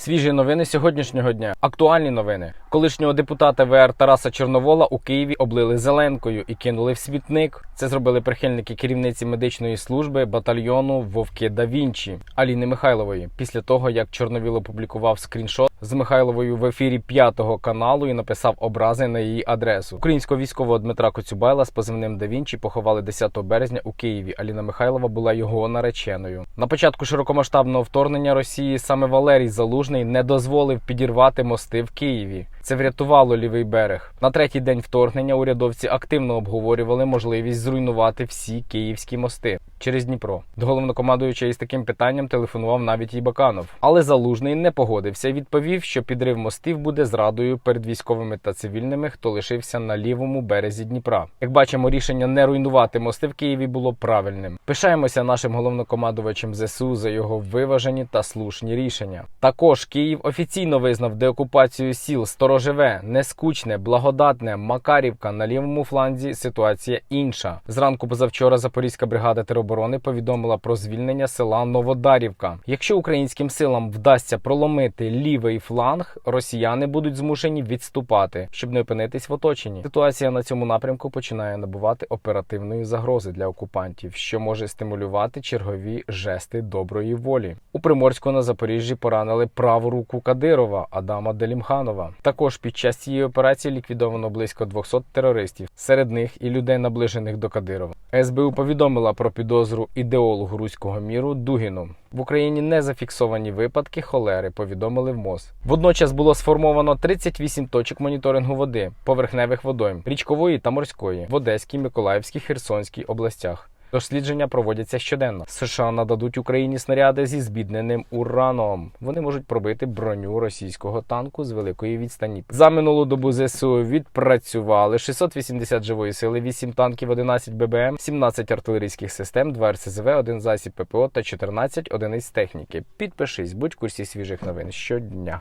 Свіжі новини сьогоднішнього дня. Актуальні новини. Колишнього депутата ВР Тараса Чорновола у Києві облили зеленкою і кинули в смітник. Це зробили прихильники керівниці медичної служби батальйону Вовки да Вінчі Аліни Михайлової. Після того як Чорновіл опублікував скріншот з Михайловою в ефірі п'ятого каналу і написав образи на її адресу. Українського військового Дмитра Коцюбайла з позивним да Вінчі поховали 10 березня у Києві. Аліна Михайлова була його нареченою. На початку широкомасштабного вторгнення Росії саме Валерій Залужний не дозволив підірвати мости в Києві. Це врятувало лівий берег. На третій день вторгнення урядовці активно обговорювали можливість зруйнувати всі київські мости через Дніпро. До головнокомандуюча із таким питанням телефонував навіть і Баканов. Але Залужний не погодився відповів, що підрив мостів буде зрадою перед військовими та цивільними, хто лишився на лівому березі Дніпра. Як бачимо, рішення не руйнувати мости в Києві було правильним. Пишаємося нашим головнокомандувачем ЗСУ за його виважені та слушні рішення. Також Київ офіційно визнав деокупацію сіл Сторожеве, Нескучне, Благодатне, Макарівка на лівому фланзі. Ситуація інша. Зранку позавчора Запорізька бригада тероборони повідомила про звільнення села Новодарівка. Якщо українським силам вдасться проломити лівий фланг, росіяни будуть змушені відступати, щоб не опинитись в оточенні. Ситуація на цьому напрямку починає набувати оперативної загрози для окупантів, що може стимулювати чергові жести доброї волі. У Приморську на Запоріжжі поранили праву руку Кадирова Адама Делімханова. Також під час цієї операції ліквідовано близько 200 терористів, серед них і людей, наближених до Кадирова. СБУ повідомила про підозру ідеологу руського міру Дугіну. В Україні не зафіксовані випадки холери, повідомили в МОЗ. Водночас було сформовано 38 точок моніторингу води, поверхневих водойм, річкової та морської в Одеській, Миколаївській, Херсонській областях. Дослідження проводяться щоденно. США нададуть Україні снаряди зі збідненим ураном. Вони можуть пробити броню російського танку з великої відстані. За минулу добу ЗСУ відпрацювали 680 живої сили, 8 танків, 11 ББМ, 17 артилерійських систем, 2 РСЗВ, 1 засіб ППО та 14 одиниць техніки. Підпишись, будь в курсі свіжих новин щодня.